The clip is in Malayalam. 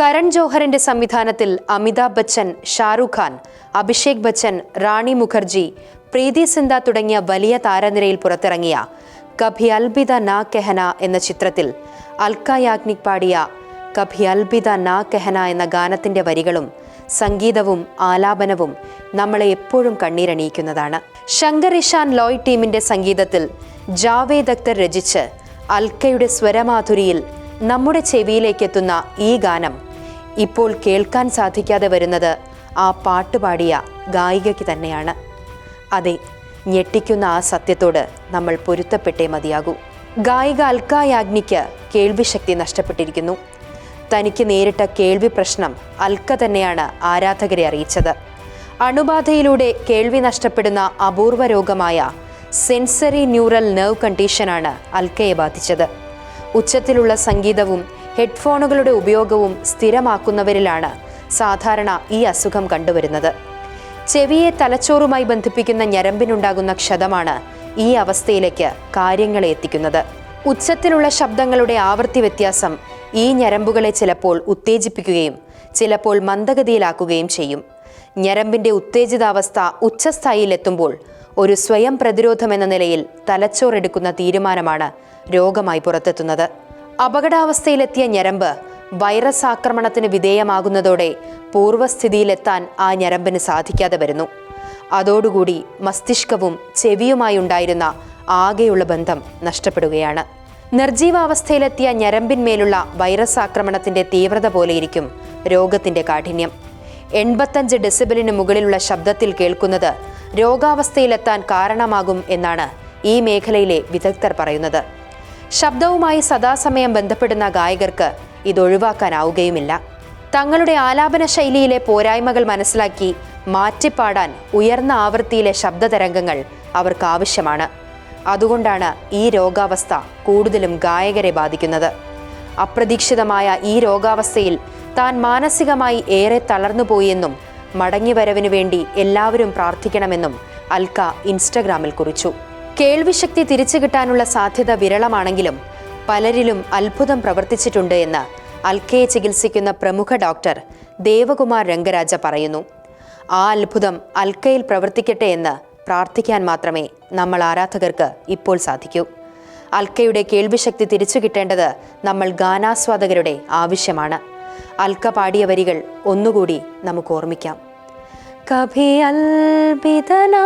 കരൺ ജോഹറിന്റെ സംവിധാനത്തിൽ അമിതാഭ് ബച്ചൻ ഷാറുഖ് ഖാൻ അഭിഷേക് ബച്ചൻ റാണി മുഖർജി പ്രീതി സിന്ദ തുടങ്ങിയ വലിയ താരനിരയിൽ പുറത്തിറങ്ങിയ കഭി അൽബിദ നാ കെഹന എന്ന ചിത്രത്തിൽ അൽക്ക യാഗ്നിക് പാടിയ കഭി അൽബിദ നാ കെഹന എന്ന ഗാനത്തിന്റെ വരികളും സംഗീതവും ആലാപനവും നമ്മളെ എപ്പോഴും കണ്ണീരണിയിക്കുന്നതാണ്. ശങ്കർ ഇഷാൻ ലോയ് ടീമിന്റെ സംഗീതത്തിൽ ജാവേദ് അക്തർ രചിച്ച് അൽക്കയുടെ സ്വരമാധുരിയിൽ നമ്മുടെ ചെവിയിലേക്കെത്തുന്ന ഈ ഗാനം ഇപ്പോൾ കേൾക്കാൻ സാധിക്കാതെ വരുന്നത് ആ പാട്ടുപാടിയ ഗായികയ്ക്ക് തന്നെയാണ്. അതെ ഞെട്ടിക്കുന്ന ആ സത്യത്തോട് നമ്മൾ പൊരുത്തപ്പെട്ടേ മതിയാകൂ. ഗായിക അൽക്ക കേൾവിശക്തി നഷ്ടപ്പെട്ടിരിക്കുന്നു. തനിക്ക് നേരിട്ട കേൾവി പ്രശ്നം അൽക്ക തന്നെയാണ് ആരാധകരെ അറിയിച്ചത്. അണുബാധയിലൂടെ കേൾവി നഷ്ടപ്പെടുന്ന അപൂർവ രോഗമായ സെൻസറി ന്യൂറൽ നെർവ് കണ്ടീഷനാണ് അൽക്കയെ ബാധിച്ചത്. ഉച്ചത്തിലുള്ള സംഗീതവും ഹെഡ്ഫോണുകളുടെ ഉപയോഗവും സ്ഥിരമാക്കുന്നവരിലാണ് സാധാരണ ഈ അസുഖം കണ്ടുവരുന്നത്. ചെവിയെ തലച്ചോറുമായി ബന്ധിപ്പിക്കുന്ന ഞരമ്പിനുണ്ടാകുന്ന ക്ഷതമാണ് ഈ അവസ്ഥയിലേക്ക് കാര്യങ്ങളെ എത്തിക്കുന്നത്. ഉച്ചത്തിലുള്ള ശബ്ദങ്ങളുടെ ആവൃത്തി വ്യത്യാസം ഈ ഞരമ്പുകളെ ചിലപ്പോൾ ഉത്തേജിപ്പിക്കുകയും ചിലപ്പോൾ മന്ദഗതിയിലാക്കുകയും ചെയ്യും. ഞരമ്പിന്റെ ഉത്തേജിതാവസ്ഥ ഉച്ചസ്ഥായിയിലെത്തുമ്പോൾ ഒരു സ്വയം പ്രതിരോധം എന്ന നിലയിൽ തലച്ചോറെടുക്കുന്ന തീരുമാനമാണ് രോഗമായി പുറത്തെത്തുന്നത്. അപകടാവസ്ഥയിലെത്തിയ ഞരമ്പ് വൈറസ് ആക്രമണത്തിന് വിധേയമാകുന്നതോടെ പൂർവസ്ഥിതിയിലെത്താൻ ആ ഞരമ്പിന് സാധിക്കാതെ വരുന്നു. അതോടുകൂടി മസ്തിഷ്കവും ചെവിയുമായി ഉണ്ടായിരുന്ന ആകെയുള്ള ബന്ധം നഷ്ടപ്പെടുകയാണ്. നിർജീവാവസ്ഥയിലെത്തിയ ഞരമ്പിന്മേലുള്ള വൈറസ് ആക്രമണത്തിന്റെ തീവ്രത പോലെയിരിക്കും രോഗത്തിന്റെ കാഠിന്യം. എൺപത്തഞ്ച് ഡെസിബലിന് മുകളിലുള്ള ശബ്ദത്തിൽ കേൾക്കുന്നത് രോഗാവസ്ഥയിലെത്താൻ കാരണമാകും എന്നാണ് ഈ മേഖലയിലെ വിദഗ്ധർ പറയുന്നത്. ശബ്ദവുമായി സദാസമയം ബന്ധപ്പെടുന്ന ഗായകർക്ക് ഇതൊഴിവാക്കാനാവുകയുമില്ല. തങ്ങളുടെ ആലാപന ശൈലിയിലെ പോരായ്മകൾ മനസ്സിലാക്കി മാറ്റിപ്പാടാൻ ഉയർന്ന ആവൃത്തിയിലെ ശബ്ദതരംഗങ്ങൾ അവർക്ക് ആവശ്യമാണ് അതുകൊണ്ടാണ് ഈ രോഗാവസ്ഥ കൂടുതലും ഗായകരെ ബാധിക്കുന്നത്. അപ്രതീക്ഷിതമായ ഈ രോഗാവസ്ഥയിൽ താൻ മാനസികമായി ഏറെ തളർന്നുപോയെന്നും മടങ്ങിവരവിനു വേണ്ടി എല്ലാവരും പ്രാർത്ഥിക്കണമെന്നും അൽക്ക ഇൻസ്റ്റഗ്രാമിൽ കുറിച്ചു. കേൾവിശക്തി തിരിച്ചു കിട്ടാനുള്ള സാധ്യത വിരളമാണെങ്കിലും പലരിലും അത്ഭുതം പ്രവർത്തിച്ചിട്ടുണ്ട് എന്ന് അൽക്കയെ ചികിത്സിക്കുന്ന പ്രമുഖ ഡോക്ടർ ദേവകുമാർ രംഗരാജ പറയുന്നു. ആ അത്ഭുതം അൽക്കയിൽ പ്രവർത്തിക്കട്ടെ എന്ന് പ്രാർത്ഥിക്കാൻ മാത്രമേ നമ്മൾ ആരാധകർക്ക് ഇപ്പോൾ സാധിക്കൂ. അൽക്കയുടെ കേൾവിശക്തി തിരിച്ചു കിട്ടേണ്ടത് നമ്മൾ ഗാനാസ്വാദകരുടെ ആവശ്യമാണ്. അൽക്ക പാടിയ വരികൾ ഒന്നുകൂടി നമുക്ക് ഓർമ്മിക്കാം. കഭി കഹനാ